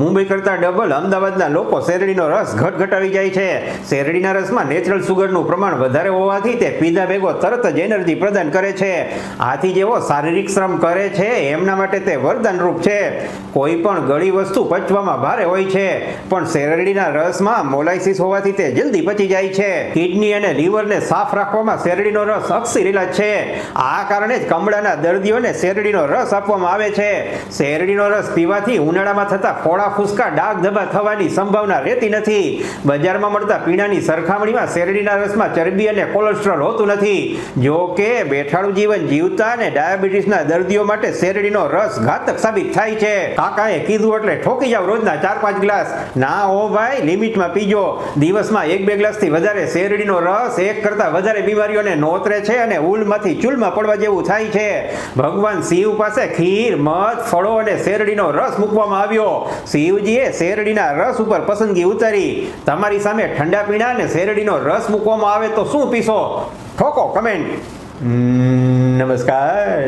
મુંબઈ કરતાં ડબલ અમદાવાદના લોકો શેરડીનો રસ ઘટ ઘટાવી જાય છે. શેરડીના રસમાં નેચરલ સુગરનું પ્રમાણ વધારે હોવાથી તે પીધા ભેગો તરત જ એનર્જી પ્રદાન કરે છે. આથી જેવો શારીરિક શ્રમ કરે છે, એમના માટે તે વરદાનરૂપ છે. કોઈ પણ ગળી વસ્તુ પચવામાં ભારે હોય છે, પણ શેરડીના રસમાં મોલાઇસિસ હોવાથી તે જલ્દી પચી જાય છે. કિડની અને લીવરને સાફ રાખવામાં શેરડીનો રસ અક્ષી ઇલાજ છે આ કારણે જ કમળાના દર્દીઓને શેરડીનો રસ આપવામાં આવે છે. શેરડીનો રસ પીવાથી ઉનાળામાં થતા ફોડા ફૂસકા ડાઘ ધબા થવાની સંભાવના રહેતી નથી. બજારમાં મળતા પીણાની સરખામણીમાં શેરડીના રસમાં ચરબી અને કોલેસ્ટ્રોલ હોતું નથી. જો કે બેઠાડું જીવન જીવતા અને ડાયાબિટીસના દર્દીઓ માટે શેરડીનો રસ ઘાતક સાબિત થાય છે. કાકાએ કીધું એટલે ઠોકી જાવ રોજના ચાર પાંચ ગ્લાસ. ના હો ભાઈ, લિમિટમાં પીજો. દિવસમાં એક બે ગ્લાસથી વધારે શેરડીનો રસ એક કરતાં વધારે બીમારીઓને નોતરે છે અને ઉલમાંથી ચૂલમાં પડવા જેવું થાય છે. ભગવાન શિવ પાસે ખીર, મધ, ફળો અને શેરડીનો રસ મૂકવામાં આવ્યો. શિવજીએ શેરડીના રસ ઉપર પસંદગી ઉતારી. તમારી સામે ઠંડા પીણા અને શેરડીનો રસ મૂકવામાં આવે તો શું પીશો? ઠોકો કમેન્ટ નમસ્કાર.